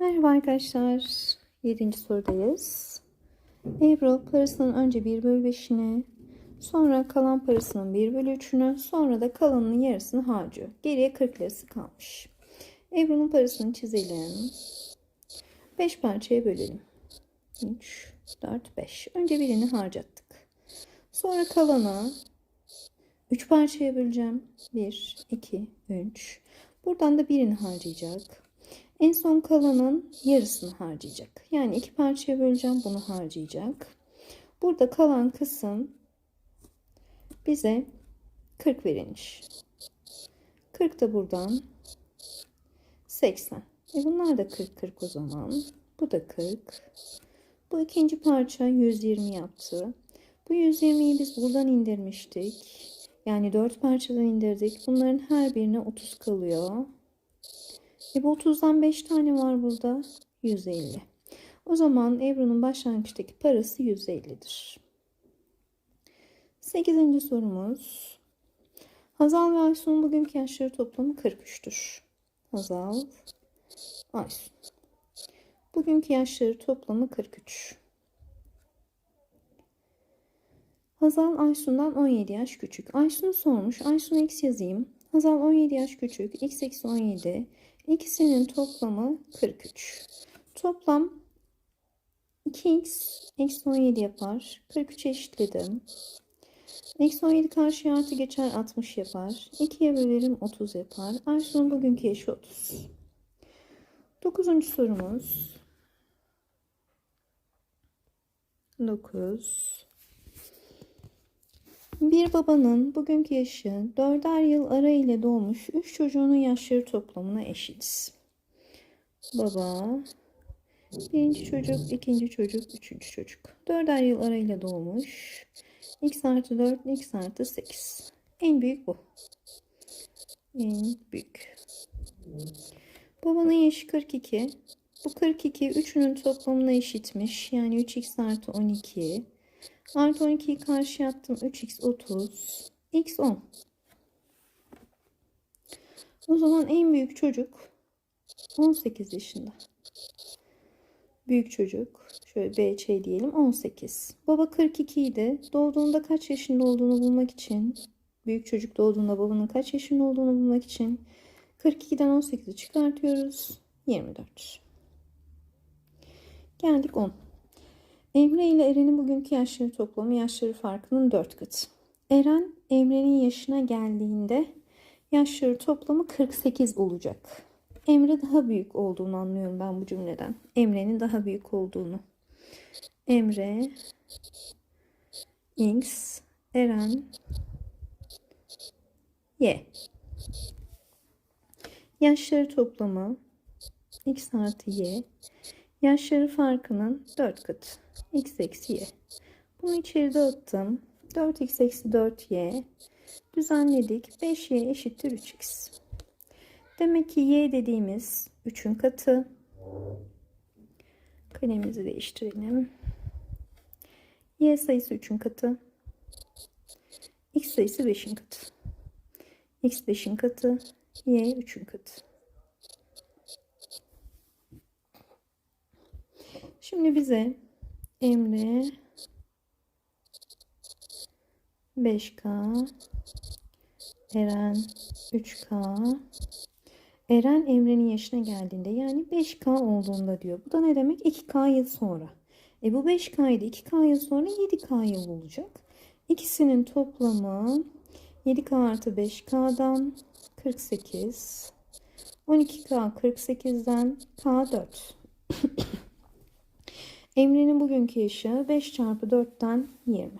Merhaba arkadaşlar. 7. sorudayız. Ebru parasının önce 1 bölü 5'ini, sonra kalan parasının 1 bölü 3'ünü, sonra da kalanının yarısını harcıyor. Geriye 40 lirası kalmış. Ebru'nun parasını çizelim. 5 parçaya bölelim. 3, 4, 5. Önce birini harcattık. Sonra kalanı 3 parçaya böleceğim. 1, 2, 3. Buradan da birini harcayacak. En son kalanın yarısını harcayacak. Yani iki parçaya böleceğim bunu harcayacak. Burada kalan kısım bize 40 verilmiş. 40 da buradan 80. E bunlar da 40 40 o zaman. Bu da 40. Bu ikinci parça 120 yaptı. Bu 120'yi biz buradan indirmiştik. Yani 4 parçadan indirdik. Bunların her birine 30 kalıyor. E bu 30'dan 5 tane var burada. 150. O zaman Ebru'nun başlangıçtaki parası 150'dir. 8. sorumuz. Hazal ve Aysun'un bugünkü yaşları toplamı 43'tür. Hazal, Aysun. Bugünkü yaşları toplamı 43. Hazal Aysun'dan 17 yaş küçük. Aysun sormuş. Aysun'a x yazayım. Hazal 17 yaş küçük. x eksi 17. İkisinin toplamı 43. Toplam 2x eksi 17 yapar. 43 eşitledim. Eksi 17 karşıya artı geçer 60 yapar. 2'ye bölerim 30 yapar. Aysun'un bugünkü yaşı 30. 9. sorumuz. 9. Bir babanın bugünkü yaşı 4'er yıl ara ile doğmuş 3 çocuğunun yaşları toplamına eşit. Baba, birinci çocuk, ikinci çocuk, üçüncü çocuk. 4'er yıl ara ile doğmuş. x artı 4, x artı 8. En büyük bu. En büyük. Babanın yaşı 42. Bu 42 üçünün toplamına eşitmiş. Yani 3x artı 12. Artı 12'yi karşıya attım. 3x 30. x 10. O zaman en büyük çocuk 18 yaşında. Büyük çocuk. Şöyle BC diyelim 18. Baba 42 idi. Doğduğunda kaç yaşında olduğunu bulmak için büyük çocuk doğduğunda babanın kaç yaşında olduğunu bulmak için 42'den 18'i çıkartıyoruz. 24. Geldik 10. Emre ile Eren'in bugünkü yaşları toplamı yaşları farkının 4 katı. Eren Emre'nin yaşına geldiğinde yaşları toplamı 48 olacak. Emre daha büyük olduğunu anlıyorum ben bu cümleden. Emre'nin daha büyük olduğunu. Emre X Eren Y Yaşları toplamı X artı Y Yaşları farkının 4 katı. X eksi Y. Bunu içeride attım. 4x eksi 4y düzenledik. 5y eşittir 3x. Demek ki y dediğimiz 3'ün katı. Kalemimizi değiştirelim. y sayısı 3'ün katı. x sayısı 5'in katı. x 5'in katı. y 3'ün katı. Şimdi bize Emre 5K Eren 3K Eren Emre'nin yaşına geldiğinde yani 5K olduğunda diyor. Bu da ne demek? 2K yıl sonra. E bu 5K idi. 2K yıl sonra 7K yıl olacak. İkisinin toplamı 7K artı 5K'dan 48. 12K 48'den K4. Emre'nin bugünkü yaşı 5 çarpı 4'ten 20.